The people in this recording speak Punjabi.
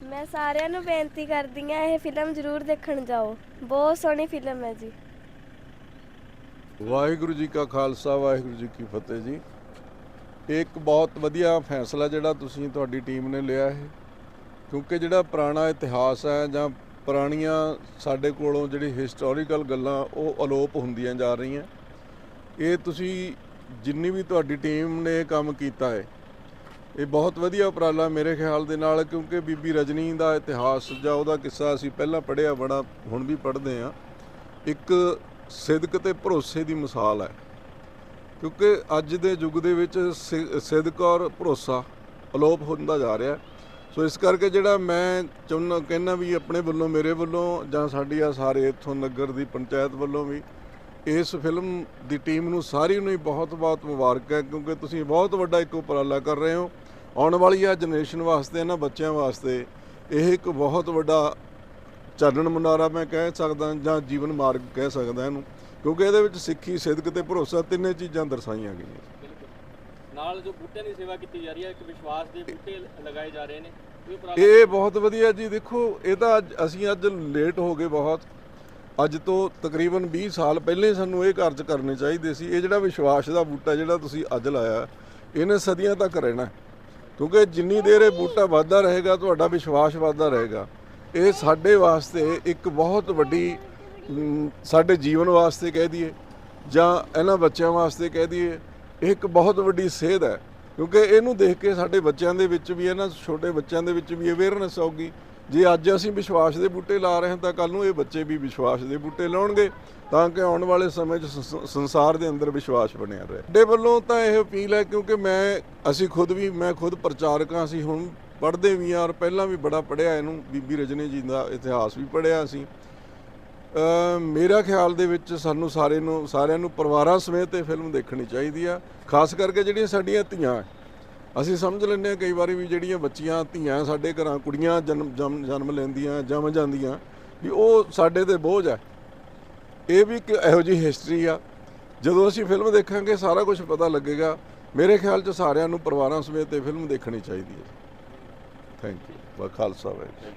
ਮੈਂ ਸਾਰਿਆਂ ਨੂੰ ਬੇਨਤੀ ਕਰਦੀ ਹਾਂ, ਇਹ ਫਿਲਮ ਜ਼ਰੂਰ ਦੇਖਣ ਜਾਓ। ਬਹੁਤ ਸੋਹਣੀ ਫਿਲਮ ਹੈ ਜੀ। ਵਾਹਿਗੁਰੂ ਜੀ ਕਾ ਖਾਲਸਾ, ਵਾਹਿਗੁਰੂ ਜੀ ਕੀ ਫਤਿਹ ਜੀ। ਇਹ ਇੱਕ ਬਹੁਤ ਵਧੀਆ ਫੈਸਲਾ ਜਿਹੜਾ ਤੁਸੀਂ, ਤੁਹਾਡੀ ਟੀਮ ਨੇ ਲਿਆ ਹੈ ਕਿਉਂਕਿ ਜਿਹੜਾ ਪੁਰਾਣਾ ਇਤਿਹਾਸ ਹੈ ਜਾਂ ਪੁਰਾਣੀਆਂ ਸਾਡੇ ਕੋਲੋਂ ਜਿਹੜੀ ਹਿਸਟੋਰੀਕਲ ਗੱਲਾਂ, ਉਹ ਅਲੋਪ ਹੁੰਦੀਆਂ ਜਾ ਰਹੀਆਂ। ਇਹ ਤੁਸੀਂ ਜਿੰਨੀ ਵੀ ਤੁਹਾਡੀ ਟੀਮ ਨੇ ਕੰਮ ਕੀਤਾ ਹੈ ਇਹ ਬਹੁਤ ਵਧੀਆ ਉਪਰਾਲਾ ਮੇਰੇ ਖਿਆਲ ਦੇ ਨਾਲ, ਕਿਉਂਕਿ ਬੀਬੀ ਰਜਨੀ ਦਾ ਇਤਿਹਾਸ ਜਾਂ ਉਹਦਾ ਕਿੱਸਾ ਅਸੀਂ ਪਹਿਲਾਂ ਪੜ੍ਹਿਆ, ਬੜਾ ਹੁਣ ਵੀ ਪੜ੍ਹਦੇ ਆ ਇੱਕ ਸਿਦਕ ਤੇ ਭਰੋਸੇ ਦੀ ਮਿਸਾਲ ਹੈ। ਕਿਉਂਕਿ ਅੱਜ ਦੇ ਯੁੱਗ ਦੇ ਵਿੱਚ ਸਿ- ਸਿਦਕ ਔਰ ਭਰੋਸਾ ਅਲੋਪ ਹੁੰਦਾ ਜਾ ਰਿਹਾ ਸੋ ਇਸ ਕਰਕੇ ਜਿਹੜਾ ਮੈਂ ਚਾਹੁੰਦਾ ਕਹਿੰਦਾ ਵੀ ਆਪਣੇ ਵੱਲੋਂ, ਮੇਰੇ ਵੱਲੋਂ ਜਾਂ ਸਾਡੀ ਆ ਸਾਰੇ ਇੱਥੋਂ ਨਗਰ ਦੀ ਪੰਚਾਇਤ ਵੱਲੋਂ ਵੀ ਇਸ ਫਿਲਮ ਦੀ ਟੀਮ ਨੂੰ ਸਾਰੀ ਨੂੰ ਹੀ ਬਹੁਤ-ਬਹੁਤ ਮੁਬਾਰਕ ਹੈ ਕਿਉਂਕਿ ਤੁਸੀਂ ਬਹੁਤ ਵੱਡਾ ਇੱਕ ਉਪਰਾਲਾ ਕਰ ਰਹੇ ਹੋ। ਆਉਣ ਵਾਲੀ ਆ ਜਨਰੇਸ਼ਨ ਵਾਸਤੇ ਇਹਨਾਂ ਬੱਚਿਆਂ ਵਾਸਤੇ ਇਹ ਇੱਕ ਬਹੁਤ ਵੱਡਾ ਚਾਨਣ ਮੁਨਾਰਾ ਮੈਂ ਕਹਿ ਸਕਦਾ ਜਾਂ ਜੀਵਨ ਮਾਰਗ ਕਹਿ ਸਕਦਾ ਇਹਨੂੰ ਕਿਉਂਕਿ ਇਹਦੇ ਵਿੱਚ ਸਿੱਖੀ ਸਿਦਕ ਤੇ ਭਰੋਸਾ ਤਿੰਨੇ ਚੀਜ਼ਾਂ ਦਰਸਾਈਆਂ ਗਈਆਂ। ਨਾਲ ਜੋ ਬੂਟਿਆਂ ਦੀ ਸੇਵਾ ਕੀਤੀ ਜਾ ਰਹੀ ਹੈ ਇੱਕ ਵਿਸ਼ਵਾਸ ਦੇ ਬੂਟੇ ਲਗਾਏ ਜਾ ਰਹੇ ਨੇ ਇਹ ਬਹੁਤ ਵਧੀਆ ਜੀ ਦੇਖੋ ਇਹ ਤਾਂ ਅਸੀਂ ਅੱਜ ਲੇਟ ਹੋ ਗਏ ਬਹੁਤ। ਅੱਜ ਤੋਂ ਤਕਰੀਬਨ 20 ਸਾਲ ਪਹਿਲੇ ਸਾਨੂੰ ਇਹ ਕਾਰਜ ਕਰਨੇ ਚਾਹੀਦੇ ਸੀ। ਇਹ ਜਿਹੜਾ ਵਿਸ਼ਵਾਸ ਦਾ ਬੂਟਾ ਜਿਹੜਾ ਤੁਸੀਂ ਅੱਜ ਲਾਇਆ, ਇਹਨੇ ਸਦੀਆਂ ਤੱਕ ਰਹਿਣਾ ਕਿਉਂਕਿ ਜਿੰਨੀ ਦੇਰ ਇਹ ਬੂਟਾ ਵੱਧਦਾ ਰਹੇਗਾ, ਤੁਹਾਡਾ ਵਿਸ਼ਵਾਸ ਵੱਧਦਾ ਰਹੇਗਾ। ਇਹ ਸਾਡੇ ਵਾਸਤੇ ਇੱਕ ਬਹੁਤ ਵੱਡੀ ਸਾਡੇ ਜੀਵਨ ਵਾਸਤੇ ਕਹਿ ਦਈਏ, ਜਾਂ ਇਹਨਾਂ ਬੱਚਿਆਂ ਵਾਸਤੇ ਕਹਿ ਦਈਏ, ਇਹ ਇੱਕ ਬਹੁਤ ਵੱਡੀ ਸੇਧ ਹੈ। ਕਿਉਂਕਿ ਇਹਨੂੰ ਦੇਖ ਕੇ ਸਾਡੇ ਬੱਚਿਆਂ ਦੇ ਵਿੱਚ ਵੀ ਇਹਨਾਂ ਛੋਟੇ ਬੱਚਿਆਂ ਦੇ ਵਿੱਚ ਵੀ ਅਵੇਅਰਨੈਸ ਆਊਗੀ। ਜੇ ਅੱਜ ਅਸੀਂ ਵਿਸ਼ਵਾਸ ਦੇ ਬੂਟੇ ਲਾ ਰਹੇ ਹਾਂ ਤਾਂ ਕੱਲ ਨੂੰ ਇਹ ਬੱਚੇ ਵੀ ਵਿਸ਼ਵਾਸ ਦੇ ਬੂਟੇ ਲਾਉਣਗੇ ਤਾਂ ਕਿ ਆਉਣ ਵਾਲੇ ਸਮੇਂ 'ਚ ਸੰਸ- ਸੰਸਾਰ ਦੇ ਅੰਦਰ ਵਿਸ਼ਵਾਸ ਬਣਿਆ ਰਹੇ। ਸਾਡੇ ਵੱਲੋਂ ਤਾਂ ਇਹ ਅਪੀਲ ਹੈ ਕਿਉਂਕਿ ਮੈਂ, ਅਸੀਂ ਖੁਦ ਵੀ, ਮੈਂ ਖੁਦ ਪ੍ਰਚਾਰਕ ਹਾਂ ਅਸੀਂ ਹੁਣ ਪੜ੍ਹਦੇ ਵੀ ਹਾਂ ਔਰ ਪਹਿਲਾਂ ਵੀ ਬੜਾ ਪੜ੍ਹਿਆ ਇਹਨੂੰ, ਬੀਬੀ ਰਜਨੀ ਜੀ ਦਾ ਇਤਿਹਾਸ ਵੀ ਪੜ੍ਹਿਆ ਅਸੀਂ। ਮੇਰਾ ਖਿਆਲ ਦੇ ਵਿੱਚ ਸਾਨੂੰ ਸਾਰੇ ਨੂੰ, ਸਾਰਿਆਂ ਨੂੰ ਪਰਿਵਾਰਾਂ ਸਮੇਤ ਇਹ ਫਿਲਮ ਦੇਖਣੀ ਚਾਹੀਦੀ ਆ, ਖਾਸ ਕਰਕੇ ਜਿਹੜੀਆਂ ਸਾਡੀਆਂ ਧੀਆਂ ਅਸੀਂ ਸਮਝ ਲੈਂਦੇ ਹਾਂ ਕਈ ਵਾਰੀ ਵੀ ਜਿਹੜੀਆਂ ਬੱਚੀਆਂ, ਧੀਆਂ ਸਾਡੇ ਘਰਾਂ ਕੁੜੀਆਂ ਜਨਮ ਜਨਮ ਲੈਂਦੀਆਂ, ਜੰਮ ਜਾਂਦੀਆਂ, ਵੀ ਉਹ ਸਾਡੇ ਤੇ ਬੋਝ ਹੈ। ਇਹ ਵੀ ਇੱਕ ਇਹੋ ਜੀ ਹਿਸਟਰੀ ਆ। ਜਦੋਂ ਅਸੀਂ ਫਿਲਮ ਦੇਖਾਂਗੇ, ਸਾਰਾ ਕੁਝ ਪਤਾ ਲੱਗੇਗਾ। ਮੇਰੇ ਖਿਆਲ 'ਚ ਸਾਰਿਆਂ ਨੂੰ ਪਰਿਵਾਰਾਂ ਸਮੇਤ ਇਹ ਫਿਲਮ ਦੇਖਣੀ ਚਾਹੀਦੀ ਹੈ। ਥੈਂਕ ਯੂ ਵਾ ਖਾਲਸਾ ਵਾਹਿਗੁਰੂ।